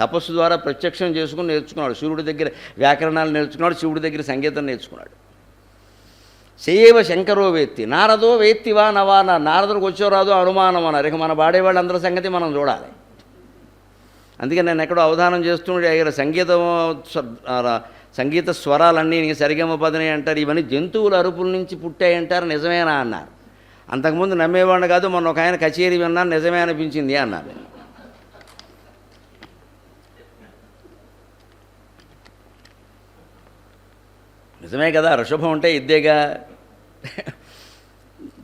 తపస్సు ద్వారా ప్రత్యక్షం చేసుకుని నేర్చుకున్నాడు. సూర్యుడి దగ్గర వ్యాకరణాలు నేర్చుకున్నాడు శివుడి దగ్గర సంగీతం నేర్చుకున్నాడు. సేవ శంకరో వేత్తి నారదో వేత్తివా నవా నా వచ్చో రాదో అనుమానం అన్నారు. ఇక మన పాడేవాళ్ళందరి సంగతి మనం చూడాలి. అందుకే నేను ఎక్కడో అవధానం చేస్తుండే అయ్యారు సంగీతం సంగీత స్వరాలన్నీ నీకు సరిగమ పదని అంటారు. ఇవన్నీ జంతువుల అరుపుల నుంచి పుట్టాయంటారు నిజమేనా అన్నారు. అంతకుముందు నమ్మేవాడిని కాదు మొన్న ఒక ఆయన కచేరీ విన్నాను నిజమే అనిపించింది అన్నారు. నిజమే కదా ఋషభం అంటే ఇద్దేగా.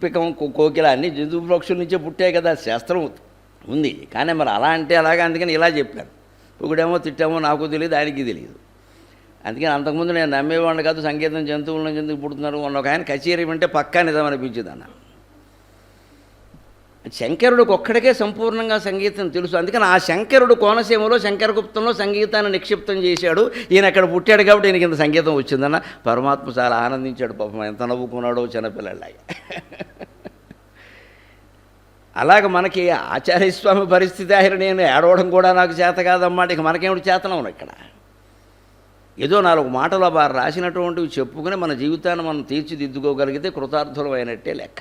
పికం కో- కోకిల అన్ని జంతు పక్షుల నుంచే పుట్టాయి కదా శాస్త్రం ఉంది. కానీ మరి అలా అంటే అలాగా అందుకని ఇలా చెప్పాను ఒకడేమో తిట్టామో నాకు తెలియదు ఆయనకి తెలియదు అందుకని అంతకుముందు నేను నమ్మేవాడిని కాదు సంగీతం జంతువుల నుంచి ఎందుకు పుడుతున్నారు మొన్న ఒక ఆయన కచేరీ వింటే పక్కా నిజం అనిపించింది అన్న శంకరుడికి ఒక్కడికే సంపూర్ణంగా సంగీతం తెలుసు. అందుకని ఆ శంకరుడు కోనసీమలో శంకరగుప్తంలో సంగీతాన్ని నిక్షిప్తం చేశాడు. ఈయన అక్కడ పుట్టాడు కాబట్టి ఈయనకి ఇంత సంగీతం వచ్చిందన్న. పరమాత్మ చాలా ఆనందించాడు. పాపం ఎంత నవ్వుకున్నాడో చిన్నపిల్లలాగా అలాగ మనకి ఆచార్యస్వామి పరిస్థితి ఆయన నేను ఏడవడం కూడా నాకు చేత కాదమ్మా ఇక మనకేమిటి చేతనం ఇక్కడ? ఏదో నాలుగు మాటలు వారు రాసినటువంటివి చెప్పుకుని మన జీవితాన్ని మనం తీర్చిదిద్దుకోగలిగితే కృతార్థులమైనట్టే లెక్క.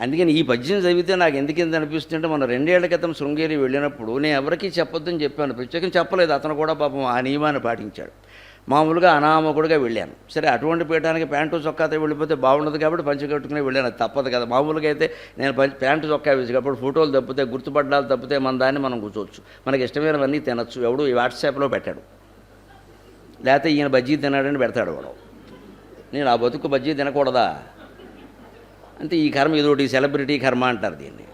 అందుకని ఈ పద్యం చదివితే నాకు ఎందుకింత అనిపిస్తుంటే మనం రెండేళ్ళ క్రితం శృంగేరి వెళ్ళినప్పుడు నేను ఎవరికీ చెప్పొద్దని చెప్పాను. ప్రత్యేకం చెప్పలేదు. అతను కూడా పాపం ఆ నియమాన్ని పాటించాడు. మామూలుగా అనామకుడిగా వెళ్ళాను. సరే అటువంటి పీఠానికి ప్యాంటు చొక్కాతో వెళ్ళిపోతే బాగుండదు కాబట్టి పంచి కట్టుకుని వెళ్ళాను. అది తప్పదు కదా. మామూలుగా అయితే నేను పంచి ప్యాంటు చొక్కా వేసి కాబట్టి ఫోటోలు తప్పితే గుర్తుపడ్డాలు తప్పితే మన దాన్ని మనం కూర్చోవచ్చు. మనకి ఇష్టమైనవన్నీ తినచ్చు. ఎవడు ఈ వాట్సాప్లో పెట్టాడు. లేకపోతే ఈయన బజ్జీ తినాడని పెడతాడు వాడు. నేను ఆ బతుకు బజ్జీ తినకూడదా? అంటే ఈ కర్మ ఇదోటి సెలబ్రిటీ కర్మ అంటారు దీన్ని.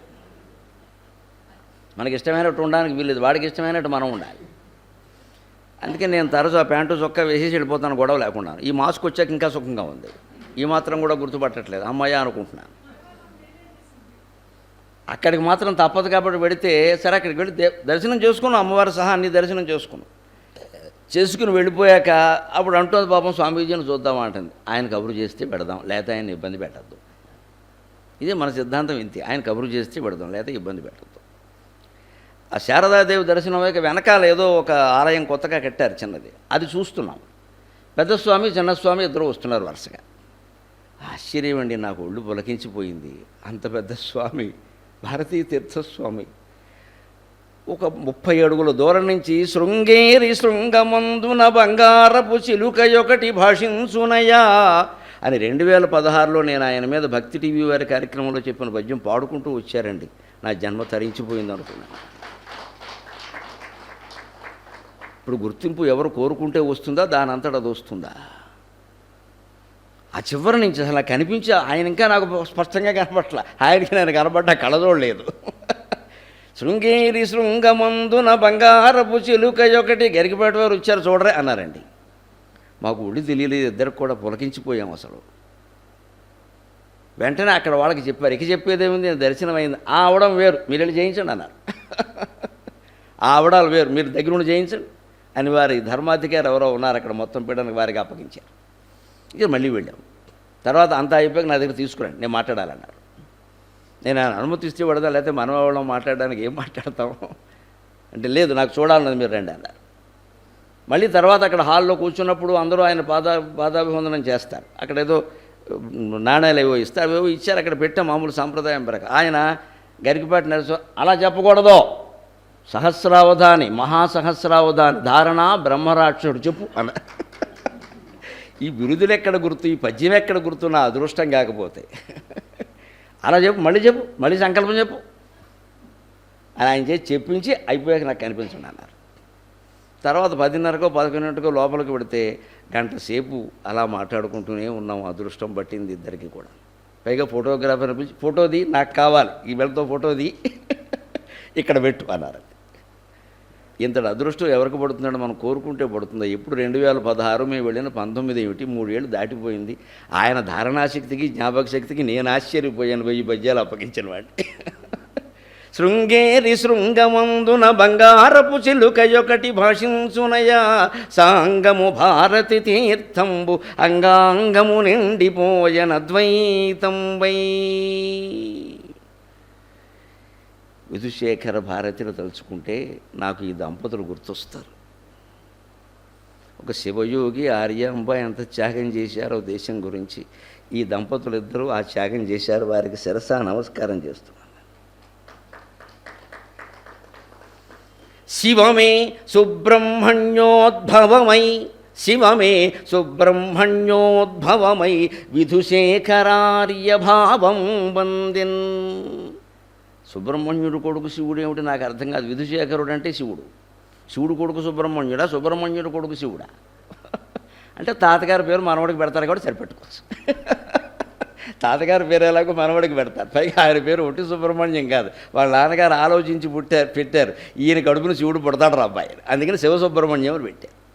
మనకి ఇష్టమైనట్టు ఉండడానికి వీల్లేదు వాడికి ఇష్టమైనట్టు మనం ఉండాలి. అందుకే నేను తరచు ఆ ప్యాంటు చొక్కా వేసేసి వెళ్ళిపోతాను గొడవ లేకుండా. ఈ మాస్క్ వచ్చాక ఇంకా సుఖంగా ఉంది. ఈ మాత్రం కూడా గుర్తుపట్టట్లేదు. అమ్మాయి అనుకుంటున్నాను. అక్కడికి మాత్రం తప్పదు కాబట్టి పెడితే సరే అక్కడికి వెళ్ళి దర్శనం చేసుకున్నాం అమ్మవారి సహా అన్ని దర్శనం చేసుకున్నాం. చేసుకుని వెళ్ళిపోయాక అప్పుడు అంటుంది పాపం స్వామీజీని చూద్దాం అంటుంది. ఆయన కబురు చేస్తే పెడదాం లేకపోతే ఆయన ఇబ్బంది పెట్టద్దు. ఇది మన సిద్ధాంతం ఇంతే. ఆయన కబురు చేస్తే పెడదాం లేకపోతే ఇబ్బంది పెట్టద్దు. ఆ శారదాదేవి దర్శనం అయ్యాక వెనకాల ఏదో ఒక ఆలయం కొత్తగా కట్టారు చిన్నది. అది చూస్తున్నాం. పెద్ద స్వామి చిన్న స్వామి ఇద్దరు వస్తున్నారు వరుసగా. ఆశ్చర్యం అండి నాకు ఒళ్ళు పులకించిపోయింది. అంత పెద్ద స్వామి భారతీయ తీర్థస్వామి. ఒక ముప్పై అడుగుల దూరం నుంచి శృంగేరి శృంగమందున బంగారపు చిలుకయొకటి భాషించునయా అని రెండు వేల పదహారులో నేను ఆయన మీద భక్తి టీవీ వారి కార్యక్రమంలో చెప్పిన పద్యం పాడుకుంటూ వచ్చారండి. నా జన్మ తరించిపోయింది అనుకున్నాను. ఇప్పుడు గుర్తింపు ఎవరు కోరుకుంటే వస్తుందా? దాని అంతటా అది వస్తుందా? ఆ చివరి నుంచి అసలు నాకు కనిపించి ఆయన ఇంకా నాకు స్పష్టంగా కనపట్ల ఆయనకి నేను కనపడ్డా కళదోడలేదు శృంగేరి శృంగమందున బంగారపు చిలుకయొకటి గరికిపేట వారు వచ్చారు చూడరే అన్నారండి. మాకు ఒళ్ళు తెలియలేదు ఇద్దరికి కూడా పులకించిపోయాం అసలు. వెంటనే అక్కడ వాళ్ళకి చెప్పారు ఇక చెప్పేదేముంది? దర్శనం అయింది ఆ అవడం వేరు మీరు వెళ్ళి చేయించండి అన్నారు. ఆ అవడాలు వేరు మీరు దగ్గరుండి చేయించండి అని వారి ధర్మాధికారి ఎవరో ఉన్నారు అక్కడ మొత్తం పీడనికి వారికి అప్పగించారు. ఇక మళ్ళీ వెళ్ళాం. తర్వాత అంతా అయిపోయాక నా దగ్గర తీసుకురండి నేను మాట్లాడాలన్నారు. నేను అనుమతిస్తే పడదా లేకపోతే మనం ఎవడం మాట్లాడడానికి ఏం మాట్లాడతాం? అంటే లేదు నాకు చూడాలన్నది మీరు రండి అన్నారు. మళ్ళీ తర్వాత అక్కడ హాల్లో కూర్చున్నప్పుడు అందరూ ఆయన పాద పాదాభివందనం చేస్తారు. అక్కడ ఏదో నాణ్యాలు ఏవో ఇస్తారు అవేవో ఇచ్చారు అక్కడ పెట్టే మామూలు సాంప్రదాయం ప్రకారం. ఆయన గరికపాటి నరసింహ అలా చెప్పకూడదు. సహస్రావధాని మహాసహస్రావధాని ధారణ బ్రహ్మరాక్షుడు చెప్పు అన్న. ఈ బిరుదులు ఎక్కడ గుర్తు ఈ పద్యం ఎక్కడ గుర్తు నా అదృష్టం కాకపోతే. అలా చెప్పు మళ్ళీ చెప్పు మళ్ళీ సంకల్పం చెప్పు. అని ఆయన చేసి చెప్పించి అయిపోయాక నాకు కనిపించండి అన్నారు. తర్వాత పదిన్నరకో పదకొండింటికో లోపలికి పెడితే గంట సేపు అలా మాట్లాడుకుంటూనే ఉన్నాం. అదృష్టం పట్టింది ఇద్దరికి కూడా. పైగా ఫోటోగ్రాఫర్ పిలిచి ఫోటోది నాకు కావాలి. ఈ వెళ్తో ఫోటోది ఇక్కడ పెట్టు అన్నారు. ఇంతటి అదృష్టం ఎవరికి పడుతుందంటే మనం కోరుకుంటే పడుతుందో. ఎప్పుడు రెండు వేల పదహారు మేము వెళ్ళిన పంతొమ్మిది ఏమిటి? మూడేళ్ళు దాటిపోయింది. ఆయన ధారణాశక్తికి జ్ఞాపక శక్తికి నేను ఆశ్చర్యపోయాను. వెయ్యి పద్యాలు అప్పగించిన వాడిని. శృంగేరి శృంగమందున బంగారపు చిలుకయొకటి భాషించునయా. సాంగము భారతి తీర్థంబు అంగాంగము నిండిపోయన ద్వైతం వై విధుశేఖర భారతిని తలుచుకుంటే నాకు ఈ దంపతులు గుర్తొస్తారు. ఒక శివయోగి ఆర్యాంబ ఎంత త్యాగం చేశారో దేశం గురించి. ఈ దంపతులు ఇద్దరూ ఆ త్యాగం చేశారు వారికి శిరసా నమస్కారం చేస్తున్నారు. శివమే సుబ్రహ్మణ్యోద్భవమై శివమే సుబ్రహ్మణ్యోద్భవమై విధుశేఖరార్యభావం వందిన్. సుబ్రహ్మణ్యుడు కొడుకు శివుడు ఏమిటి? నాకు అర్థం కాదు. విధుశేఖరుడు అంటే శివుడు. శివుడు కొడుకు సుబ్రహ్మణ్యుడా? సుబ్రహ్మణ్యుడు కొడుకు శివుడా? అంటే తాతగారి పేరు మనవడికి పెడతారు కాబట్టి సరిపెట్టుకోవచ్చు. తాతగారి పేరు ఎలాగో మనవడికి పెడతారు. పైగా ఆయన పేరు ఒట్టి సుబ్రహ్మణ్యం కాదు. వాళ్ళ నాన్నగారు ఆలోచించి పుట్టారు పెట్టారు. ఈయన కడుపును శివుడు పుడతాడు రా అబ్బాయి. అందుకని శివసుబ్రహ్మణ్యం అని పెట్టారు.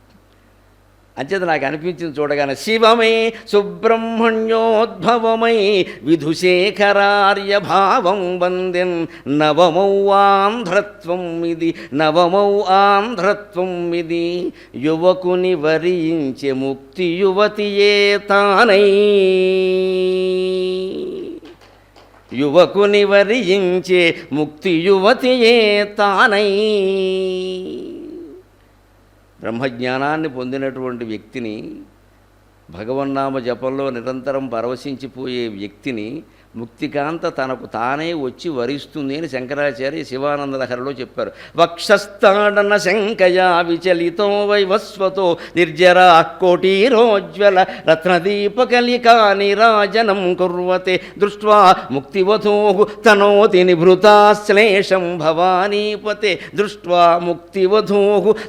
అంచేత నాకు అనిపించింది చూడగానే శివమే సుబ్రహ్మణ్యోద్భవమై విధుశేఖరార్యభావం వందెన్ నవమౌ ఆంధ్రత్వం ఇది నవమౌ ఆంధ్రత్వం ఇది. యువకుని వరించే ముక్తి యువతియే తానై. యువకుని వరించే ముక్తి యువతియే తానై. బ్రహ్మజ్ఞానాన్ని పొందినటువంటి వ్యక్తిని భగవన్నామ జపంలో నిరంతరం పరవశించిపోయే వ్యక్తిని ముక్తికాంత తనకు తానే వచ్చి వరిస్తుంది అని శంకరాచార్య శివానంద లహరిలో చెప్పారు. వక్షస్థాడన శంకయా విచలితో వైవస్వతో నిర్జరా కోటీరోజ్వల రత్నదీపకలికా నిరాజనం కుర్వతే దృష్ట్వా ముక్తివధో తనోతి నిభృతాశ్లేషం భవానీపతే దృష్ట్వా ముక్తివధో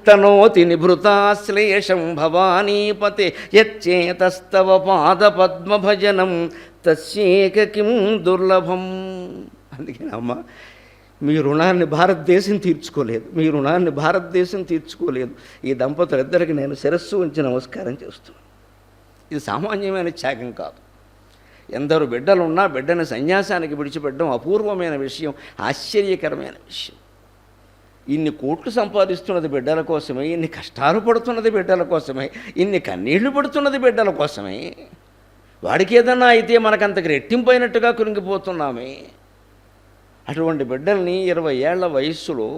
తనోతి నిభృతాశ్లేషం భవానీపతే యచ్చేతస్తవ పాదపద్మభజనం తస్యేకకిం దుర్లభం. అందుకని అమ్మ మీ రుణాన్ని భారతదేశం తీర్చుకోలేదు. మీ రుణాన్ని భారతదేశం తీర్చుకోలేదు. ఈ దంపతులిద్దరికి నేను శిరస్సు ఉంచి నమస్కారం చేస్తున్నాను ఇది సామాన్యమైన త్యాగం కాదు. ఎందరు బిడ్డలున్నా బిడ్డను సన్యాసానికి విడిచిపెట్టడం అపూర్వమైన విషయం ఆశ్చర్యకరమైన విషయం. ఇన్ని కోట్లు సంపాదిస్తున్నది బిడ్డల కోసమే ఇన్ని కష్టాలు పడుతున్నది బిడ్డల కోసమే ఇన్ని కన్నీళ్ళు పడుతున్నది బిడ్డల కోసమే. వాడికి ఏదన్నా అయితే మనకంత రెట్టింపైనట్టుగా కురింగిపోతున్నామే అటువంటి బిడ్డల్ని ఇరవై ఏళ్ళ వయస్సులో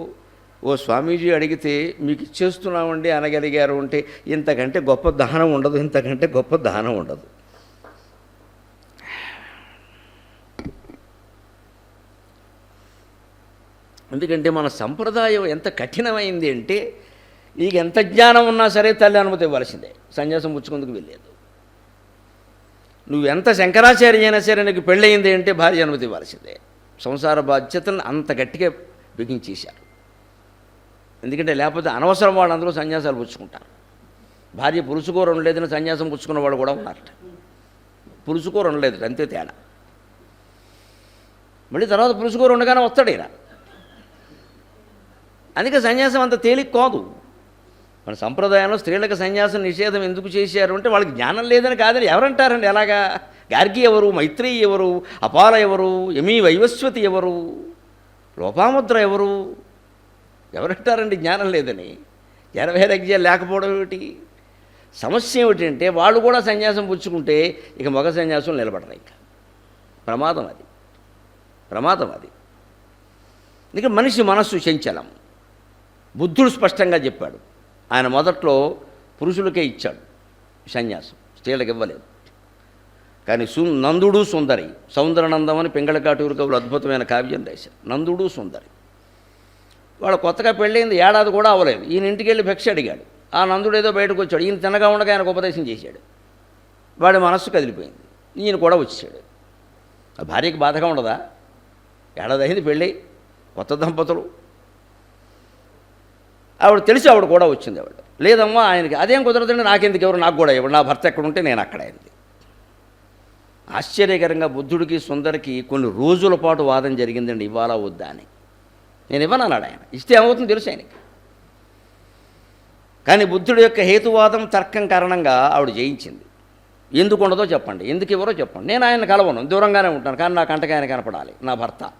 ఓ స్వామీజీ అడిగితే మీకు ఇచ్చేస్తున్నామండి అనగలిగారు అంటే ఇంతకంటే గొప్ప దానం ఉండదు ఇంతకంటే గొప్ప దానం ఉండదు. ఎందుకంటే మన సంప్రదాయం ఎంత కఠినమైంది అంటే నీకు ఎంత జ్ఞానం ఉన్నా సరే తల్లి అనుమతి ఇవ్వాల్సిందే. సన్యాసం పుచ్చుకుందుకు వెళ్ళలేదు నువ్వు ఎంత శంకరాచార్య అయినా సరే నీకు పెళ్ళయింది అంటే భార్య అనుమతి ఇవ్వాల్సిందే. సంసార బాధ్యతలను అంత గట్టిగా బిగించేశారు. ఎందుకంటే లేకపోతే అనవసరం వాళ్ళు అందరూ సన్యాసాలు పుచ్చుకుంటారు. భార్య పురుషుకూర ఉండలేదని సన్యాసం పుచ్చుకున్న వాళ్ళు కూడా ఉన్నారట. పురుషుకూర ఉండలేదు అంతే తేడా. మళ్ళీ తర్వాత పురుషుకూర ఉండగానే వస్తాడు ఈయన. అందుకే సన్యాసం అంత తేలిక కాదు. మన సంప్రదాయంలో స్త్రీలకు సన్యాసం నిషేధం ఎందుకు చేశారు అంటే వాళ్ళకి జ్ఞానం లేదని కాదని ఎవరంటారండి? ఎలాగా? గార్గి ఎవరు? మైత్రి ఎవరు? అపాల ఎవరు? యమీ వైవస్వతి ఎవరు? లోపాముద్ర ఎవరు? ఎవరంటారండి జ్ఞానం లేదని? జనవైరాగ్యం లేకపోవడం ఏమిటి? సమస్య ఏమిటంటే వాళ్ళు కూడా సన్యాసం పుచ్చుకుంటే ఇక మగ సన్యాసం నిలబడరు ఇంకా. ప్రమాదం అది. ప్రమాదం అది. ఇక మనిషి మనస్సు చంచలం. బుద్ధుడు స్పష్టంగా చెప్పాడు. ఆయన మొదట్లో పురుషులకే ఇచ్చాడు సన్యాసం స్త్రీలకు ఇవ్వలేదు. కానీ సు నందుడు సుందరి సౌందరనందం అని పింగళకాటూరు కవులు అద్భుతమైన కావ్యం రాశారు. నందుడు సుందరి. వాడు కొత్తగా పెళ్ళైంది ఏడాది కూడా అవ్వలేదు. ఈయన ఇంటికి వెళ్ళి భిక్ష అడిగాడు. ఆ నందుడు ఏదో బయటకు వచ్చాడు. ఈయన తినగా ఉండగా ఆయనకు ఉపదేశం చేశాడు. వాడి మనస్సు కదిలిపోయింది. ఈయన కూడా వచ్చాడు. ఆ భార్యకి బాధగా ఉండదా? ఏడాది అయింది పెళ్ళి. కొత్త దంపతులు. ఆవిడ తెలిసి ఆవిడ కూడా వచ్చింది ఆవిడ. లేదమ్మా ఆయనకి అదేం కుదరదండి నాకెందుకు ఎవరు? నాకు కూడా ఇవ్వడు నా భర్త ఎక్కడ ఉంటే నేను అక్కడ అయింది ఆశ్చర్యకరంగా బుద్ధుడికి సుందరికి కొన్ని రోజుల పాటు వాదం జరిగిందండి ఇవ్వాలా వద్దా అని. నేను ఇవ్వనన్నాడు ఆయన. ఇస్తే ఏమవుతుందో తెలుసు ఆయనకి? కానీ బుద్ధుడి యొక్క హేతువాదం తర్కం కారణంగా ఆవిడ జయించింది. ఎందుకు ఉండదో చెప్పండి. ఎందుకు ఇవ్వరో చెప్పండి. నేను ఆయన కలవను. దూరంగానే ఉంటాను కానీ నా కంటకి ఆయన కనపడాలి నా భర్త.